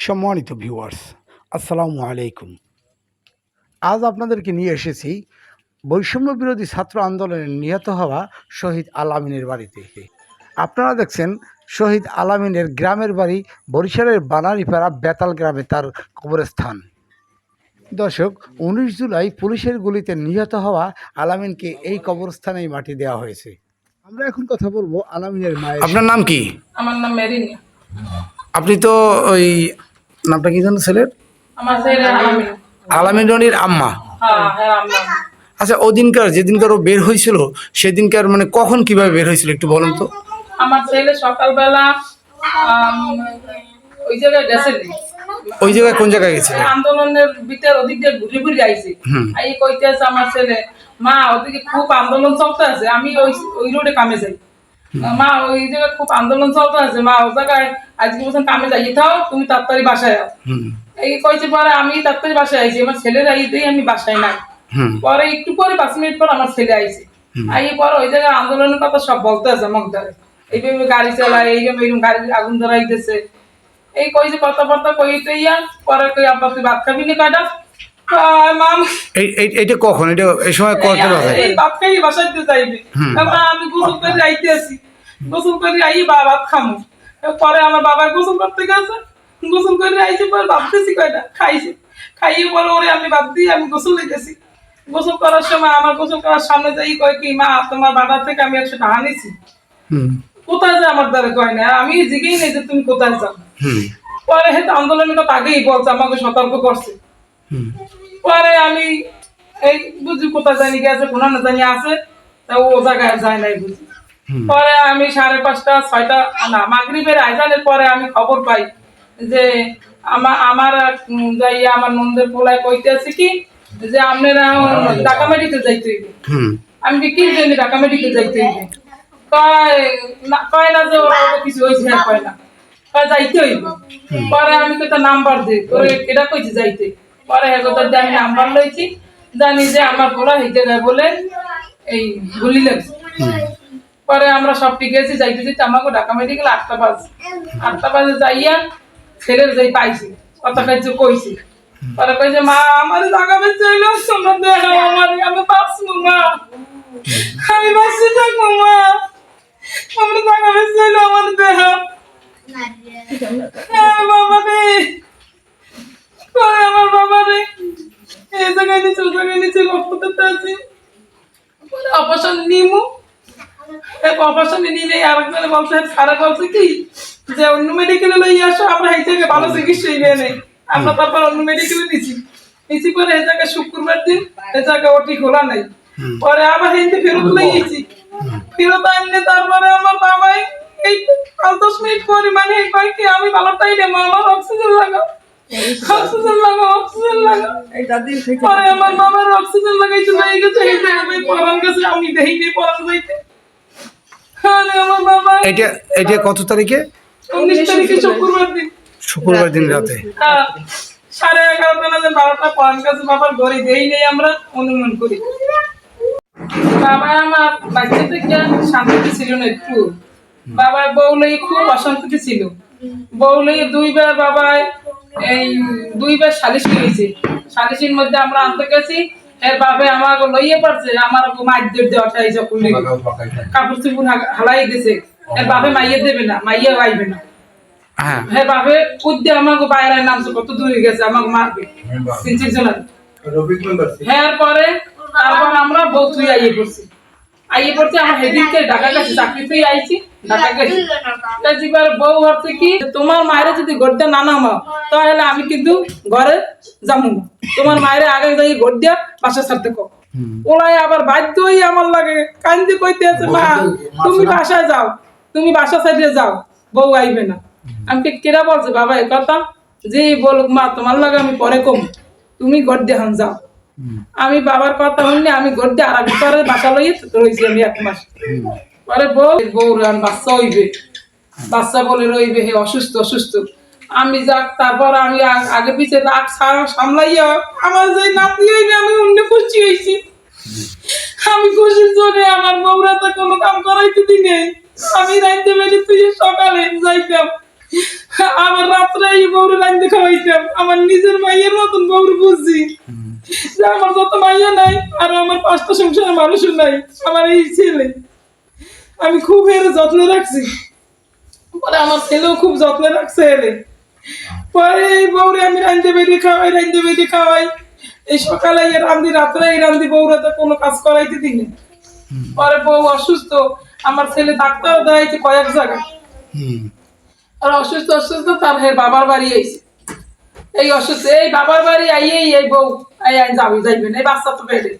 সম্মানিত ভিউয়ার্স আসসালামু আলাইকুম। আজ আপনাদেরকে নিয়ে এসেছি বৈষম্য বিরোধী ছাত্র আন্দোলনে নিহত হওয়া শহীদ আলামিনের বাড়িতে আপনারা দেখছেন শহীদ আলামিনের গ্রামের বাড়ি বরিশালের বানারীপাড়া বেতাল গ্রামে তার কবরস্থান। দর্শক উনিশ জুলাই পুলিশের গুলিতে নিহত হওয়া আলামিনকে এই কবরস্থানেই মাটি দেওয়া হয়েছে। আমরা এখন কথা বলব আলামিনের মায়ের আপনার নাম কি? আমার নাম মেরিন। আপনি তো ওই নামটা কি জানো ছেলের? আলামিন। রনির আম্মা। হ্যাঁ হ্যাঁ আম্মা। আচ্ছা ওদিনকার যেদিনকার ও বের হয়েছিল সেদিনকার মানে কখন কীভাবে বের হয়েছিল একটু বলুন তো? আমার ছেলে সকালবেলা ওই জায়গায় গেছে ওই জায়গায় কোন জায়গায় গেছিলেন আন্দোলনের ভিতর ওদিক দিয়ে ঘুরে ঘুরে আইছে। এই কইতে আছে আমার ছেলে মা ওদিকে খুব আন্দোলন চলতে আছে আমি ওই ওই রোডে কামে যাই। মা ওই জায়গায় খুব আন্দোলন চলতে আছে। মা ওই জায়গায় আজকে বলছেন কামে যাই থাও তুমি তাড়াতাড়ি বাসায় আও। এই পরে আমি তাড়াতাড়ি বাসায় আইছি আমার আইতেই আমি বাসায় নাই। পরে একটু পরে পাঁচ মিনিট পর আমার ছেলে আইছে। আই পরে ওই জায়গায় আন্দোলনের কথা সব বলতে আছে ধরে। এইভাবে গাড়ি চালায় এইরকম এইরকম গাড়ি আগুন ধরাইতেছে। এই কই যে কথাবার্তা কইতে ইয়া পরে কই আব্বা তুই ভাত খাবি নি কয়টা? এইটা কখন? এটা এই সময় কয়টা বাজে বাসাইতে যাইবে। তারপর আমি গোসল করে গোসল করে আই খামু। পরে আমার বাবা গোসল করতে গেছে। গোসল করে আইছে পরে ভাবতেছি কয়টা? খাইছে। খাইয়ে বলে ওরে আমি আমি গোসল গোসল করার সময় আমার গোসল করার সামনে যাই কয় কি মা তোমার বাজার থেকে আমি একশো টাকা নিছি। কোথায় যায় আমার দ্বারা কয় না? আমি জিগেই নেই যে তুমি কোথায় যাও। হুম। পরে হয়তো আন্দোলনের কথা আগেই বলছে আমাকে সতর্ক করছে। পরে আমি এই বুঝি কোথায় জানি গেছে কোনো না জানি আছে তা ও জায়গায় যায় নাই বুঝি। পরে আমি সাড়ে পাঁচটা ছয়টা না মাগরিবের আইজানের পরে আমি খবর পাই যে আমার আমার যাইয়া আমার নন্দের পোলায় কইতে আছে কি যে আপনারা ঢাকা মেডিকেল যাইতে আমি কি জন্য ঢাকা মেডিকেল যাইতে কয় না যে ওরা কিছু হয়েছে হ্যাঁ কয় না। কয় যাইতে হইবে। পরে আমি তো নাম্বার দিই তোরে কেটা কইছি যাইতে? পরে কথা দিয়ে আমি নাম্বার লইছি জানি যে আমার পোলা এই জায়গায় বলে এই গুলি লাগছে। পরে আমরা সব ঠিক গেছি যাইতে যেতে আমাকে ঢাকা মেডিকেল আটটা বাজে। আটটা বাজে যাইয়া ছেলের যাই পাইছি কথা কাছে কইছি। পরে কইছে মা আমার জায়গা বেঁচে হইল তোমরা দেখো আমার আমি বাঁচবো মা। আমি বাঁচতে থাকব মা। আমার জায়গা বেঁচে হইল আমার দেহ হ্যাঁ, বাবা রে পরে আমার বাবা রে জায়গায় নিচে রক্ত দিতে আছে। পরে অপারেশন নিমু। এক অপারেশন নিলে আরেকজনে বলছে সারা বলছে কি? যে অন্য মেডিকেলে লই আসো আমরা এই জায়গায় ভালো চিকিৎসা নিয়ে নেই আমরা তারপর অন্য মেডিকেলে নিছি। নিছি পরে এই জায়গায় শুক্রবার দিন এই জায়গায় ওটি খোলা নাই। পরে আবার হিন্দি ফেরত লই গেছি। ফেরত আনলে তারপরে আমার বাবাই এই পাঁচ দশ মিনিট পরে মানে কয় কি আমি ভালো রে আমার অক্সিজেন লাগাও অক্সিজেন অক্সিজেন পরে আমার বাবার অক্সিজেন লাগাইতে হয়ে গেছে এই জায়গায় পরান গেছে আমি দেখিনি পরান যাইতে আরে আমার বাবা এটা এটা কত তারিখে? উনিশ তারিখে শুক্রবার দিন। শুক্রবার দিন রাতে। সাড়ে এগারোটা না যে বারোটা পরান বাবার ঘরে দেই নেই আমরা অনুমান করি। বাবা আমার বাচ্চা থেকে শান্তিতে ছিল না একটু। বাবার বউ লই খুব অশান্তিতে ছিল। বউ লই দুইবার বাবায় এই দুইবার সালিশ করেছে সালিশের মধ্যে আমরা আনতে গেছি এর বাবে আমার লইয়ে পারছে আমার মাইদের দিয়ে অঠাই যখন কাপড় চুপুর হালাই দিছে। এর বাবে মাইয়ে দেবে না মাইয়ে গাইবে না। হ্যাঁ। কুদ্দে আমাকে বাইরে নামছে কত দূরে গেছে আমাকে মারবে। হ্যাঁ পরে তারপর আমরা বউ তুই আইয়ে পড়ছি আইয়ে পড়ছি আমার হেদিনকে ঢাকা গেছে চাকরি তুই আইছি ঢাকা গেছি এবার বউ ভাবছে কি তোমার মায়ের যদি গড়তে না নামাও তাহলে আমি কিন্তু ঘরে যাব না। তোমার মায়ের আগে যাই গড় দিয়া বাসা ছাড়তে কো। ওলাই আবার বাধ্য হয়ে আমার লাগে কান্দি কইতে আছে মা তুমি বাসায় যাও তুমি বাসা ছাড়িয়ে যাও বউ আইবে না। আমি কেরা বলছে? বাবা এ কথা যে বলুক মা তোমার লাগে আমি পরে কম। তুমি গড় দেখান যাও। আমি বাবার কথা শুনি আমি গড় দিয়ে আর পরে বাসা লইয়ে রয়েছি আমি এক মাস। পরে বউ বউ রান, বাচ্চা হইবে। বাচ্চা বলে রইবে, হে অসুস্থ অসুস্থ। আমি যাক, তারপর আমি আগে পিছে রাগ সামলাইয়া আমার যে নাতি হইবে আমি অন্য খুশি হয়েছি আমি খুশির জন্য আমার বউরা তো কোনো কাম করাইতে দিনে। আমি রাইতে বেরিয়ে তুই সকালে যাইতাম। আমার রাত্রে এই বউরে লাইন খাওয়াইতাম। আমার নিজের মাইয়ের মতন বউরে বুঝছি। যে আমার যত মাইয়া নাই আর আমার পাঁচটা সংসারের মানুষও নাই আমার এই ছেলে। আমি খুব এর যত্নে রাখছি। পরে আমার ছেলেও খুব যত্নে রাখছে এলে পরে এই বউরে আমি রান্ধতে বেরিয়ে খাওয়াই রান্ধতে বেরিয়ে খাওয়াই। এই সকালে এই রান্ধি রাত্রে এই রান্ধি বউরে তো কোনো কাজ করাইতে দিই পরে বউ অসুস্থ আমার ছেলে ডাক্তার দেয় কয়েক জায়গায়। হুম। আর অসুস্থ অসুস্থ তার হে বাবার বাড়ি আইছে। এই অসুস্থ, এই বাবার বাড়ি আইয়ে এই বউ আই আই যাবি যাইবেন এই বাচ্চা তো পেটে